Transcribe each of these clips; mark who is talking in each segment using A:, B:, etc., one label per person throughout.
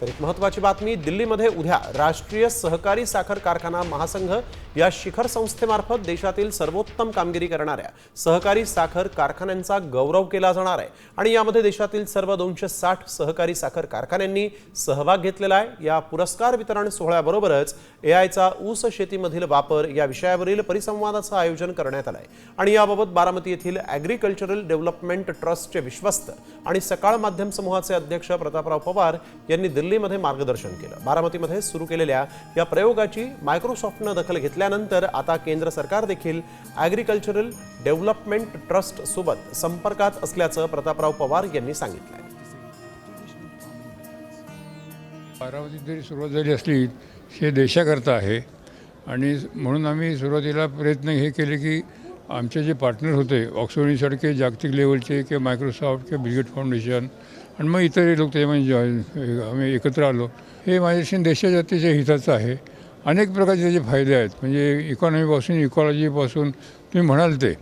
A: तर एक महत्वाची बातमी दिल्लीमध्ये उद्या राष्ट्रीय सहकारी साखर कारखाना महासंघ या शिखर संस्थेमार्फत देशातील सर्वोत्तम कामगिरी करणाऱ्या सहकारी साखर कारखान्यांचा गौरव केला जाणार आहे. आणि यामध्ये देशातील सर्व दोनशे साठ सहकारी साखर कारखान्यांनी सहभाग घेतलेला आहे. या पुरस्कार वितरण सोहळ्याबरोबरच एआयचा ऊस शेतीमधील वापर या विषयावरील परिसंवादाचं आयोजन करण्यात आलं आहे आणि याबाबत बारामती येथील ॲग्रिकल्चरल डेव्हलपमेंट ट्रस्टचे विश्वस्त आणि सकाळ माध्यम समूहाचे अध्यक्ष प्रतापराव पवार यांनी दिल्लीमध्ये मार्गदर्शन केलं. बारामतीमध्ये सुरू केलेल्या या प्रयोगाची मायक्रोसॉफ्टनं दखल घेतल्यानंतर आता केंद्र सरकार देखील ॲग्रिकल्चरल डेव्हलपमेंट ट्रस्ट सोबत संपर्कात असल्याचं प्रतापराव पवार यांनी सांगितलं
B: बारामतीत जरी सुरुवात झाली असली हे देशाकरता आहे. आणि म्हणून आम्ही सुरुवातीला प्रयत्न हे केले की आमचे जे पार्टनर होते ऑक्सफर्डसारखे जागतिक लेवलचे किंवा मायक्रोसॉफ्ट किंवा बिलगेट फाउंडेशन आणि मग इतरही लोक त्याच्यामध्ये जॉईन म्हणजे आम्ही एकत्र आलो. हे माझ्याशी देशाच्या अतिशय हिताचं आहे. अनेक प्रकारचे त्याचे फायदे आहेत म्हणजे इकॉनॉमीपासून इकॉलॉजीपासून तुम्ही म्हणाल ते.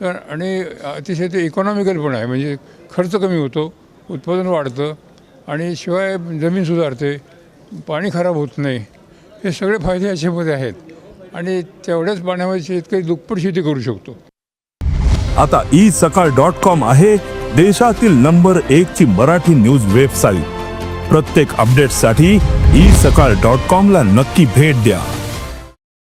B: तर आणि अतिशय ते इकॉनॉमिकल पण आहे म्हणजे खर्च कमी होतो उत्पादन वाढतं आणि शिवाय जमीन सुधारते पाणी खराब होत नाही. हे सगळे फायदे याच्यामध्ये आहेत. आणि तेवढ्याच पाण्यामध्ये शेतकरी दुप्पट शेती करू शकतो.
C: आता ई सकाळ डॉट कॉम आहे देशातील नंबर एक ची मराठी न्यूज वेबसाईट प्रत्येक अपडेटसाठी ई सकाळ डॉट कॉम ला नक्की भेट द्या.